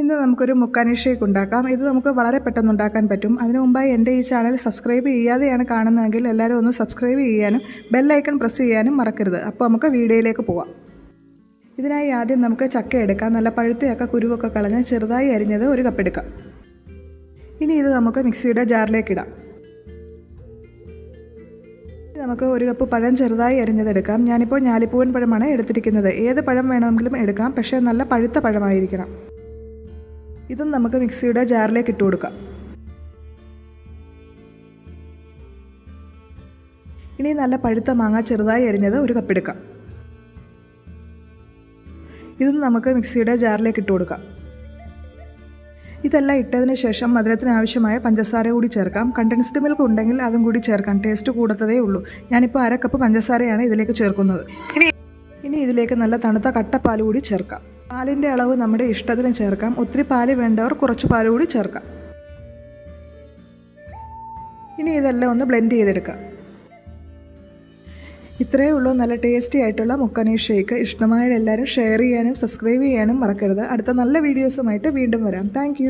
ഇന്ന് നമുക്കൊരു മുക്കാനി ഷേക്ക് ഉണ്ടാക്കാം. ഇത് നമുക്ക് വളരെ പെട്ടെന്ന് ഉണ്ടാക്കാൻ പറ്റും. അതിനു മുമ്പായി എന്റെ ഈ ചാനൽ സബ്സ്ക്രൈബ് ചെയ്യാതെയാണ് കാണുന്നതെങ്കിൽ എല്ലാവരും ഒന്ന് സബ്സ്ക്രൈബ് ചെയ്യാനും ബെല്ലൈക്കൺ പ്രസ് ചെയ്യാനും മറക്കരുത്. അപ്പോൾ നമുക്ക് വീഡിയോയിലേക്ക് പോവാം. ഇതിനായി ആദ്യം നമുക്ക് ചക്ക എടുക്കാം. നല്ല പഴുത്തയൊക്കെ കുരുവൊക്കെ കളഞ്ഞ് ചെറുതായി അരിഞ്ഞത് ഒരു കപ്പ് എടുക്കാം. ഇനി ഇത് നമുക്ക് മിക്സിയുടെ ജാറിലേക്ക് ഇടാം. നമുക്ക് ഒരു കപ്പ് പഴം ചെറുതായി അരിഞ്ഞതെടുക്കാം ഞാനിപ്പോൾ ഞാലിപ്പൂവൻ പഴമാണ് എടുത്തിരിക്കുന്നത്. ഏത് പഴം വേണമെങ്കിലും എടുക്കാം. പക്ഷേ നല്ല പഴുത്ത പഴമായിരിക്കണം. ഇതും നമുക്ക് മിക്സിയുടെ ജാറിലേക്ക് ഇട്ട് കൊടുക്കാം. ഇനി നല്ല പഴുത്ത മാങ്ങ ചെറുതായി അരിഞ്ഞത് ഒരു കപ്പെടുക്കാം ഇതും നമുക്ക് മിക്സിയുടെ ജാറിലേക്ക് ഇട്ട് കൊടുക്കാം. ഇതെല്ലാം ഇട്ടതിന് ശേഷം മധുരത്തിന് ആവശ്യമായ പഞ്ചസാര കൂടി ചേർക്കാം. കണ്ടൻസ്ഡ് മിൽക്ക് ഉണ്ടെങ്കിൽ അതും കൂടി ചേർക്കാം. ടേസ്റ്റ് കൂടത്തതേ ഉള്ളൂ. ഞാനിപ്പോൾ അര കപ്പ് പഞ്ചസാരയാണ് ഇതിലേക്ക് ചേർക്കുന്നത്. ഇനി ഇതിലേക്ക് നല്ല തണുത്ത കട്ടപ്പാൽ കൂടി ചേർക്കാം. പാലിന്റെ അളവ് നമ്മുടെ ഇഷ്ടത്തിന് ചേർക്കാം. ഒത്തിരി പാൽ വേണ്ടവർ കുറച്ച് പാൽ കൂടി ചേർക്കാം. ഇനി ഇതെല്ലാം ഒന്ന് ബ്ലെൻഡ് ചെയ്തെടുക്കാം. ഇത്രയേ ഉള്ളൂ. നല്ല ടേസ്റ്റി ആയിട്ടുള്ള മുക്കനീ ഷേക്ക്. ഇഷ്ടമായ എല്ലാവരും ഷെയർ ചെയ്യാനും സബ്സ്ക്രൈബ് ചെയ്യാനും മറക്കരുത്. അടുത്ത നല്ല വീഡിയോസുമായിട്ട് വീണ്ടും വരാം. താങ്ക്